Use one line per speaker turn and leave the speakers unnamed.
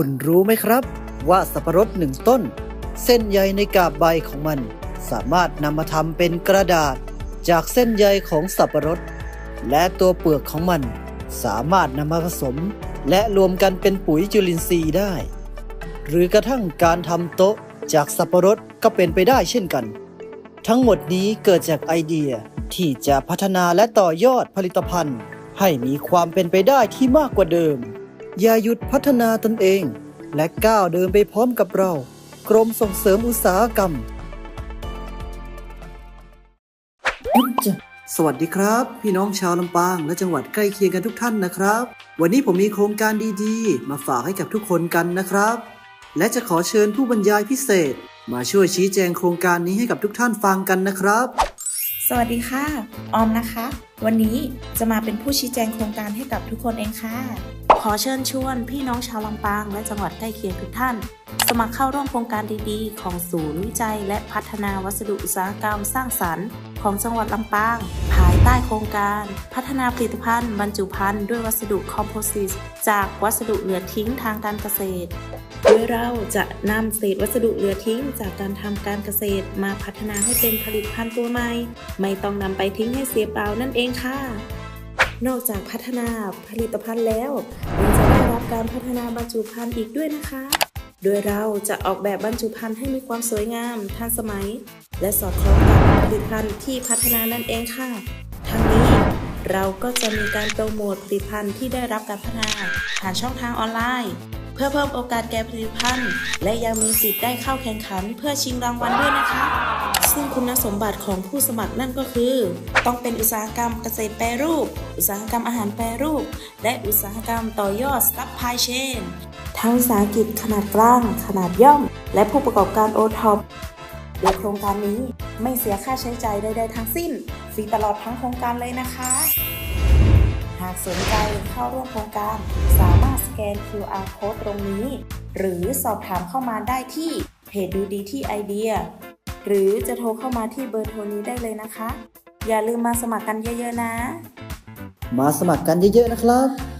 คุณรู้ไหมครับ ว่าสับปะรดหนึ่งต้น เส้นใยในกาบใบของมัน สามารถนำมาทำเป็นกระดาษ จากเส้นใยของสับปะรด และตัวเปลือกของมัน สามารถนำมาผสม และรวมกันเป็นปุ๋ยจุลินทรีย์ได้ หรือกระทั่งการทำโต๊ะจากสับปะรดก็เป็นไปได้เช่นกัน ทั้งหมดนี้เกิดจากไอเดียที่จะพัฒนาและต่อยอดผลิตภัณฑ์ ให้มีความเป็นไปได้ที่มากกว่าเดิม อย่าหยุดพัฒนาตนเอง และก้าวเดินไปพร้อมกับเรา กรมส่งเสริมอุตสาหกรรมอุ๊ยจ๊ะสวัสดีครับ พี่น้องชาวลำปางและจังหวัดใกล้เคียงกันทุกท่านนะครับ วันนี้ผมมีโครงการดีๆ มาฝากให้กับทุกคนกันนะครับ และจะขอเชิญผู้บรรยายพิเศษ มาช่วยชี้แจงโครงการนี้ให้กับทุกท่านฟังกันนะครับ
สวัสดีค่ะ ออมนะคะ วันนี้จะมาเป็นผู้ชี้แจงโครงการให้กับทุกคนเองค่ะ
ขอเชิญชวนพี่น้องชาวลำปางและจังหวัดใกล้เคียงทุกท่าน สมัครเข้าร่วมโครงการดีๆ ของศูนย์วิจัย และพัฒนาวัสดุอุตสาหกรรมสร้างสรรค์ ของจังหวัดลำปาง ภายใต้โครงการ พัฒนาผลิตภัณฑ์บรรจุภัณฑ์ด้วยวัสดุคอมโพสิตจากวัสดุเหลือทิ้งทางการเกษตรโดยเราจะนำเศษวัสดุเหลือทิ้งจากการทำการเกษตรมาพัฒนาให้เป็นผลิตภัณฑ์ตัวใหม่ ไม่ต้องนำไปทิ้งให้เสียเปล่านั่นเองค่ะ นอกจากพัฒนาผลิตภัณฑ์แล้วยังจะได้รับการพัฒนาบรรจุภัณฑ์อีกด้วยนะคะ โดยเราจะออกแบบบรรจุภัณฑ์ให้มีความสวยงาม ทันสมัย และสอดคล้องกับผลิตภัณฑ์ที่พัฒนานั่นเองค่ะทั้งนี้เราก็จะมีการโปรโมทผลิตภัณฑ์ที่ได้รับการพัฒนาผ่านช่องทางออนไลน์ พื่อเพิ่มโอกาสแก่ผลิตภัณฑ์ และยังมีสิทธิ์ได้เข้าแข่งขันเพื่อชิงรางวัลด้วยนะคะ ซึ่งคุณสมบัติของผู้สมัครนั่นก็คือ ต้องเป็นอุตสาหกรรมเกษตรแปรรูป อุตสาหกรรมอาหารแปรรูป และอุตสาหกรรมต่อยอดซัพพลายเชนทั้งสาหกิจขนาดกลาง ขนาดย่อม และผู้ประกอบการโอท็อปโดยโครงการนี้ไม่เสียค่าใช้จ่ายใดๆทั้งสิ้น ฟรีตลอดทั้งโครงการเลยนะคะากสนใจเข้าร่วมโครงการ สามารถสแกน QR code ตรงนี้ หรือสอบถามเข้ามาได้ที่เพจดูดีที่ไอเดีย หรือจะโทรเข้ามาที่เบอร์โทรนี้ได้เลยนะคะ อย่าลืมมาสมัครกันเยอะๆนะ
มาสมัครกันเยอะๆนะครับ